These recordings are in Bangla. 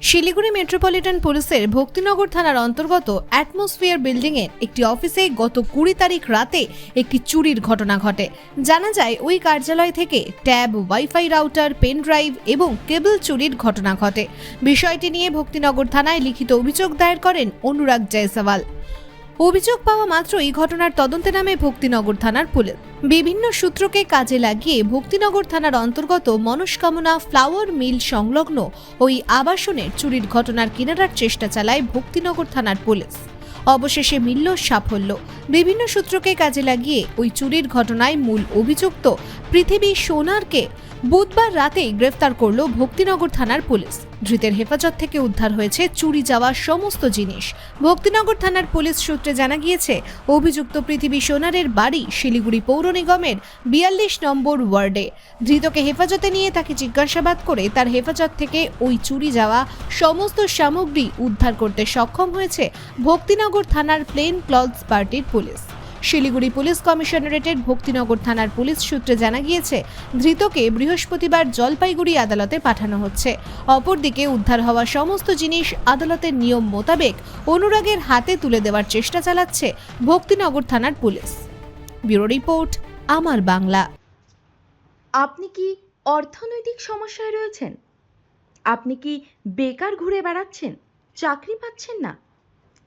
শিলিগুড়ি মেট্রোপলিটন পুলিশের ভক্তিনগর থানার অন্তর্গত অ্যাটমসফিয়ার বিল্ডিংয়ের একটি অফিসে গত কুড়ি তারিখ রাতে একটি চুরির ঘটনা ঘটে। জানা যায়, ওই কার্যালয় থেকে tab, wifi router, pen drive এবং কেবল চুরির ঘটনা ঘটে। বিষয়টি নিয়ে ভক্তিনগর থানায় লিখিত অভিযোগ দায়ের করেন অনুরাগ জয়সওয়াল। অভিযোগ পাওয়া মাত্র এই ঘটনার তদন্তে নামে ভক্তিনগর থানার পুলিশ। বিভিন্ন সূত্রকে কাজে লাগিয়ে ভক্তিনগর থানার অন্তর্গত মনস্কামনা ফ্লাওয়ার মিল সংলগ্ন ওই আবাসনের চুরির ঘটনার কিনারার চেষ্টা চালায় ভক্তিনগর থানার পুলিশ। অবশেষে মিলল সাফল্য। বিভিন্ন সূত্রকে কাজে লাগিয়ে ওই চুরির ঘটনায় মূল অভিযুক্ত পৃথিবী সোনারকে বুধবার রাতেই গ্রেফতার করল ভক্তিনগর থানার পুলিশ। ধৃতের হেফাজত থেকে উদ্ধার হয়েছে, চুরি যাওয়া সমস্ত জিনিস। ভক্তিনগর থানার পুলিশ সূত্রে জানা গিয়েছে, অভিযুক্ত পৃথিবী সোনারের বাড়ি শিলিগুড়ি পৌর নিগমের বিয়াল্লিশ নম্বর ওয়ার্ডে। ধৃতকে হেফাজতে নিয়ে তাকে জিজ্ঞাসাবাদ করে তার হেফাজত থেকে ওই চুরি যাওয়া সমস্ত সামগ্রী উদ্ধার করতে সক্ষম হয়েছে ভক্তিনগর থানার প্লেন ক্লথস পার্টির পুলিশ। শিলিগুড়ি পুলিশ কমিশনারেটের ভক্তিনগর থানার পুলিশ সূত্রে জানা গিয়েছে, ধৃতকে বৃহস্পতিবার জলপাইগুড়ি আদালতে পাঠানো হচ্ছে। অপরদিকে উদ্ধার হওয়া সমস্ত জিনিস আদালতের নিয়ম মোতাবেক অনুরাগের হাতে তুলে দেওয়ার চেষ্টা চালাচ্ছে ভক্তিনগর থানার পুলিশ। ব্যুরো রিপোর্ট, আমার বাংলা। আপনি কি অর্থনৈতিক সমস্যায় রয়েছেন? আপনি কি বেকার ঘুরে বেড়াচ্ছেন? চাকরি পাচ্ছেন না?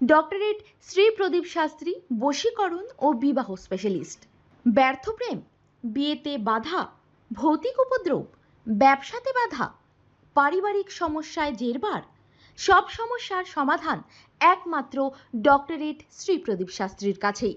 ডক্টরেট শ্রী প্রদীপ শাস্ত্রী, বশীকরণ ও বিবাহ স্পেশালিস্ট ব্যর্থ প্রেম, বিয়েতে বাধা, ভৌতিক উপদ্রব, ব্যবসাতে বাধা, পারিবারিক সমস্যায় জেরবার, সব সমস্যার সমাধান একমাত্র ডক্টরেট শ্রী প্রদীপ শাস্ত্রীর কাছেই।